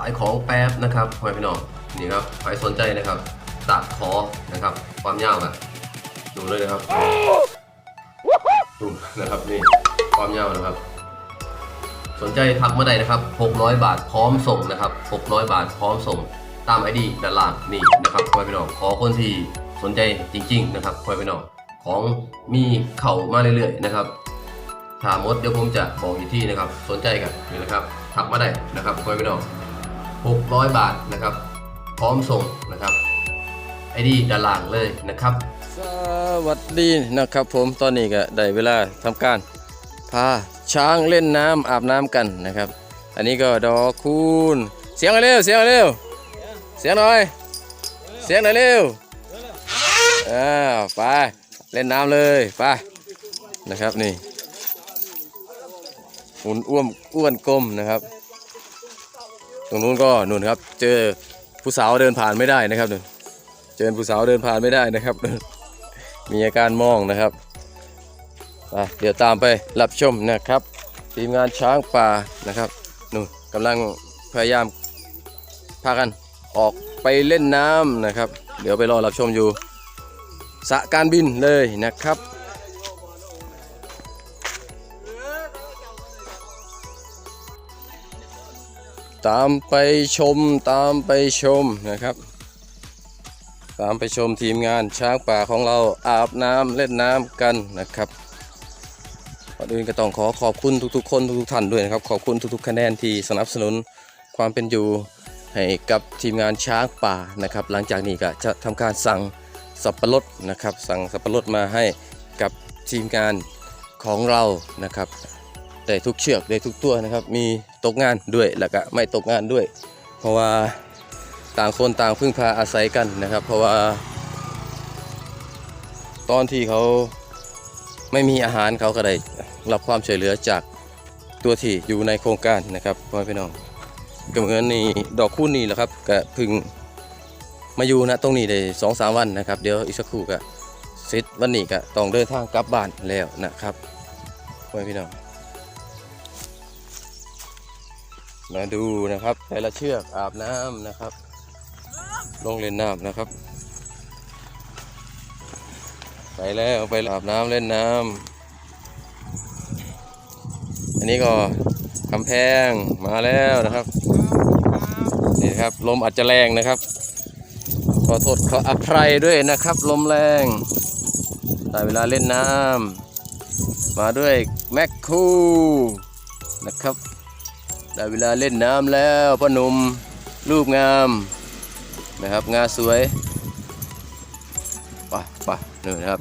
ายของแป๊บนะครับพ่อพี่น้องนี่ครับใครสนใจนะครับตัดคอนะครับ ความยาวอะดูเลยนะครับดูนะครับนี่ความยาวนะครับ สนใจทักมื่อใดนะครับ 600 บาทพร้อมส่งนะครับ 600 บาทพร้อมส่งตามไอดีด้านล่างนี่นะครับพ่อแม่พี่น้องขอคนที่สนใจจริง ๆ นะครับพ่อแม่พี่น้องของมีเข่ามาเรื่อยๆนะครับถามมดเดี๋ยวผมจะบอกอีกที่นะครับ สนใจกันนี่นะครับทักมาได้นะครับพ่อแม่พี่น้อง 600 บาทนะครับ พร้อมส่งนะครับ ไอดีด้านล่างเลยนะครับ สวัสดีนะครับ ผมตอนนี้ก็ได้เวลาทำการพาช้างเล่นน้ำอาบน้ำกันนะครับ อันนี้ก็ดอกคูณเสียงเร็วเสียงเร็วเสียงหน่อย เสียงหน่อยเร็วอ่าไปเล่นน้ำเลยไปนะครับนี่หุ่นอ้วมอ้วนกลมนะครับ ตรงนู้นก็นู่นครับ เจอผู้สาวเดินผ่านไม่ได้นะครับนู่นเจอผู้สาวเดินผ่านไม่ได้นะครับ มีอาการมองนะครับเดี๋ยวตามไปรับชมนะครับทีมงานช้างป่านะครับนู่นกำลังพยายามพากันออกไปเล่นน้ำนะครับ เดี๋ยวไปรอรับชมอยู่สะการบินเลยนะครับ ตามไปชมตามไปชมนะครับ ตามไปชมทีมงานช้างป่าของเราอาบน้ำเล่นน้ำกันนะครับก่อนอื่นก็ต้องขอขอบคุณทุกๆ คนทุกๆท่านด้วยนะครับ ขอบคุณทุกๆ คะแนนที่สนับสนุนความเป็นอยู่ให้กับทีมงานช้างป่านะครับ หลังจากนี้ก็จะทำการสั่งสับปะรดนะครับ สั่งสับปะรดมาให้กับทีมงานของเรานะครับ ได้ทุกเชือกได้ทุกตัวนะครับ มีตกงานด้วยแล้วก็ไม่ตกงานด้วย เพราะว่าต่างคนต่างพึ่งพาอาศัยกันนะครับ เพราะว่า ตอนที่เขาไม่มีอาหารเขาก็ได้รับความช่วยเหลือจากตัวที่อยู่ในโครงการนะครับพ่อพี่น้องก็เหมือนนี่ดอกคูณนี่แหละครับก็พึ่งมาอยู่นะตรงนี้ได้สองสามวันนะครับ เดี๋ยวอีกสักครู่ก็เสร็จวันนี้ก็ต้องเดินทางกลับบ้านแล้วนะครับพ่อพี่น้อง มาดูนะครับแต่ละเชือกอาบน้ำนะครับ ลงเล่นน้ำนะครับ ไปแล้วไปอาบน้ำเล่นน้ำอันนี้ก็กำแพงมาแล้วนะครับนี่ครับลมอาจจะแรงนะครับ ขอโทษขออภัยด้วยนะครับ ลมแรงได้เวลาเล่นน้ำมาด้วยแม็กคูนะครับ ได้เวลาเล่นน้ำแล้วพ่อหนุ่มรูปงามนะครับงาสวยไปไปนี่นะครับ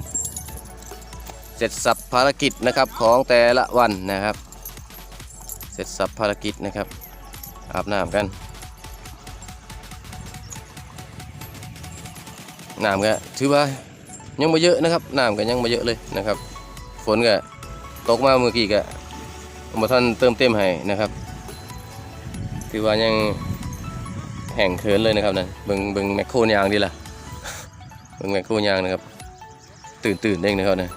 เสร็จสับภารกิจนะครับของแต่ละวันนะครับ เสร็จสับภารกิจนะครับ อาบน้ำกันน้ำก็ถือว่ายังไม่เยอะนะครับน้ำก็ยังไม่เยอะเลยนะครับ ฝนก็ตกมาเมื่อกี้ก็มาท่านเติมเต็มให้นะครับ ถือว่ายังแห่งเขินเลยนะครับนั่นเบิงเบิงแมคโครยางดีล่ะเบิงแมคโครยางนะครับ ตื่นตื่นเด้งนะครับนะ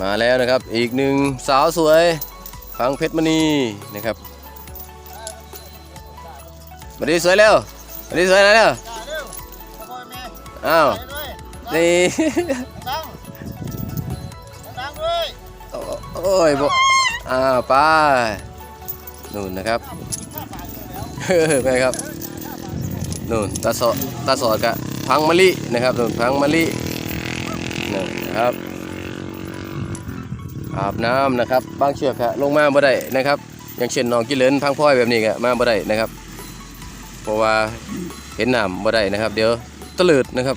มาแล้วนะครับอีกหนึ่งสาวสวยพังเพชรมณีนะครับมาดีสวยแล้วมาดีสวยแล้วเร็วอ้าวด้วยนี่ดังดังด้วยโอ้ยบอก อ้าวไปนู่นนะครับไปครับนู่นตาสอดตาสอดกับพังมะลินะครับนู่นพังมะลินี่นะครับอาบน้ำนะครับบางเชือกอะลงมาบ่ได้นะครับ อย่างเช่นน้องกิเลนพังพ้อยแบบนี้ก็มาบ่ได้นะครับ เพราะว่าเห็นน้ำบ่ได้นะครับ เดี๋ยวตะเลิดนะครับ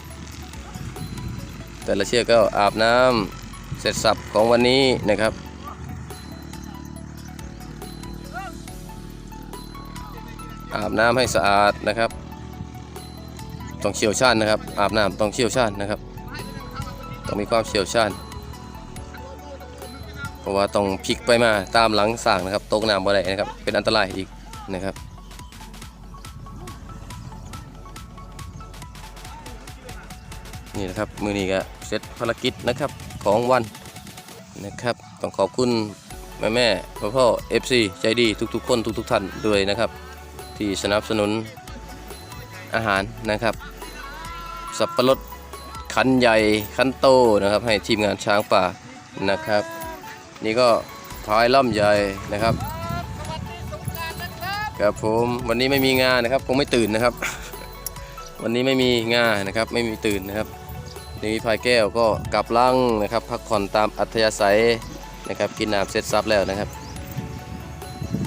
แต่ละเชือกก็อาบน้ำเสร็จสับของวันนี้นะครับ อาบน้ำให้สะอาดนะครับ ต้องเชี่ยวชาญนะครับ อาบน้ำต้องเชี่ยวชาญนะครับ ต้องมีความเชี่ยวชาญเพราะว่าต้องพลิกไปมาตามหลังสร้างนะครับตกน้ำบ่ได้นะครับ เป็นอันตรายอีกนะครับนี่นะครับมือนี้ก็เสร็จภารกิจนะครับของวันนะครับ ต้องขอบคุณแม่แม่พ่อพ่อเอฟซีใจดีทุกๆ คนทุกๆท่านด้วยนะครับ ที่สนับสนุนอาหารนะครับ สับปะรดคันใหญ่คันโตนะครับ ให้ทีมงานช้างป่านะครับ นี่ก็พายล่ำใหญ่นะครับครับผมวันนี้ไม่มีงานนะครับคงไม่ตื่นนะครับ วันนี้ไม่มีงานนะครับไม่มีตื่นนะครับนี่พายแก้วก็กลับลังนะครับ พักผ่อนตามอัธยาศัยนะครับกินน้ำเสร็จซับแล้วนะครับ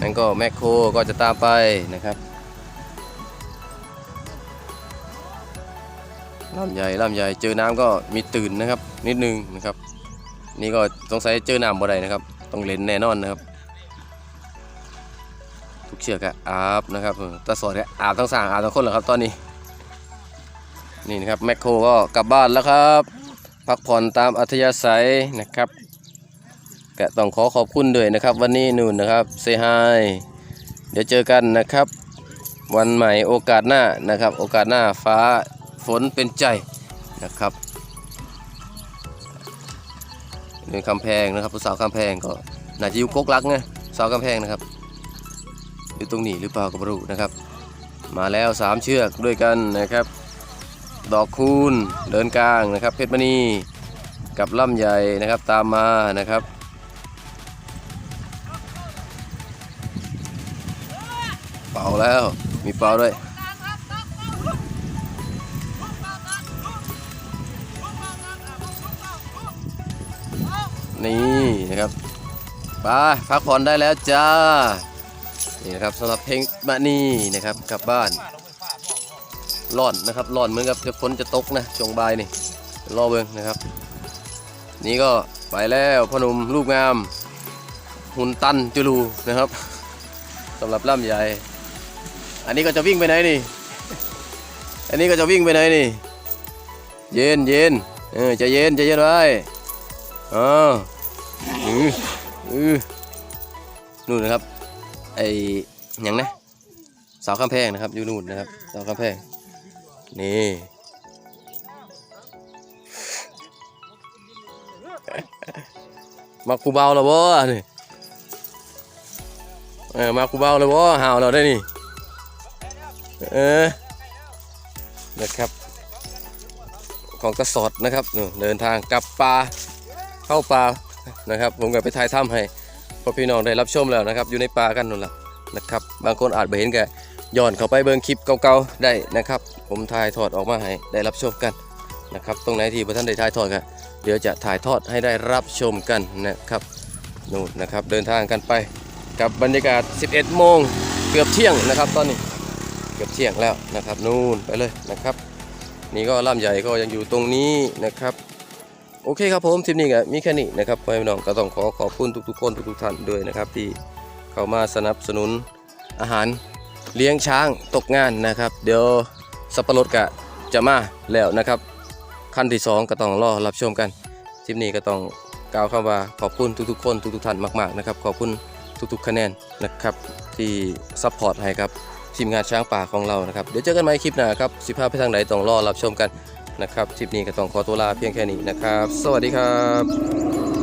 นั่นก็แมคโครก็จะตามไปนะครับลำใหญ่ลำใหญ่เจอน้ำก็มีตื่นนะครับ นิดนึงนะครับ นี่ก็สงสัยเจอน้ำบ่ได้นะครับ ต้องเล่นแน่นอนนะครับ ทุกเชือกอะอาบนะครับตาสอดอะอาบทั้งสางอาบทั้งคนเหรอครับตอนนี้ นี่นะครับแมคโครก็กลับบ้านแล้วครับ พักผ่อนตามอัธยาศัยนะครับ ก็ต้องขอขอบคุณด้วยนะครับ วันนี้นู่นนะครับเซฮายเดี๋ยวเจอกันนะครับ วันใหม่โอกาสหน้านะครับ โอกาสหน้าฟ้าฝนเป็นใจนะครับนี่คำแพงนะครับสาวคำแพงก็น่าจะอยู่กกลักไงสาวคำแพงนะครับอยู่ตรงนี้หรือเปล่าก็ไม่รู้นะครับ มาแล้วสามเชือกด้วยกันนะครับ ดอกคูณเดินกลางนะครับ เพชรมณีกับล่ำใหญ่นะครับตามมานะครับ เป่าแล้ว มีเป่าด้วยนี่นะครับไปพักผ่อนได้แล้วจ้า นี่นะครับสำหรับเพลงมะนีนะครับกลับบ้านร้อนนะครับร้อนเหมือนกับจะฝนจะตกนะช่วงบ่ายนี่รอเบิ่งนะครับ นี่ก็ไปแล้วพนมรูปงามหุ่นตันจุลูนะครับสำหรับล่ำใหญ่ อันนี้ก็จะวิ่งไปไหนนี่ อันนี้ก็จะวิ่งไปไหนนี่ เย็นเย็นเออใจะเย็นใจะเย็นไว้อ๋ออืออือนู่นนะครับ ไอ้หยังนะสาวข้ามแพงนะครับ อยู่นู่นนะครับสาวข้ามแพงนี่มาคูเบาแล้วบ่นี่เออมาคูเบาแล้วบ่ห่าวเราได้นี่ เออนะครับ ของกระสอดนะครับนู่นเดินทางกลับป่าเข้าป่านะครับ ผมก็ไปถ่ายถ้ำให้พอพี่น้องได้รับชมแล้วนะครับ อยู่ในป่ากันนู่นแหละนะครับ บางคนอาจไม่เห็นแกย้อนเข้าไปเบิ่งคลิปเก่าๆได้นะครับ ผมถ่ายทอดออกมาให้ได้รับชมกันนะครับตรงไหนที่พระท่านได้ถ่ายทอดกันเดี๋ยวจะถ่ายทอดให้ได้รับชมกันนะครับนู่นนะครับ เดินทางกันไปกับบรรยากาศ 11 โมงเกือบเที่ยงนะครับตอนนี้ เกือบเที่ยงแล้วนะครับ นู่นไปเลยนะครับ นี่ก็ล่ำใหญ่ก็ยังอยู่ตรงนี้นะครับ โอเคครับผมทริปนี้ก็มีแค่นี้นะครับพ่อแม่พี่น้องก็ต้องขอขอบคุณทุกๆคนทุกๆท่านด้วยนะครับ ที่เข้ามาสนับสนุนอาหารเลี้ยงช้างตกงานนะครับ เดี๋ยวสับปะรดกะจะมาแล้วนะครับ ขั้นที่ 2 ก็ต้องรอรับชมกันทริปนี้ก็ต้องกล่าวคำว่าขอบคุณทุกๆคนทุกๆท่านมาก ๆนะครับ ขอบคุณทุกๆคะแนนนะครับที่ซัพพอร์ตให้ครับ ทีมงานช้างป่าของเรานะครับ เดี๋ยวเจอกันใหม่คลิปหน้าครับสิภาพไปทางไหนต้องรอรับชมกันนะครับคลิปนี้ก็ต้องขอตัวลาเพียงแค่นี้นะครับ สวัสดีครับ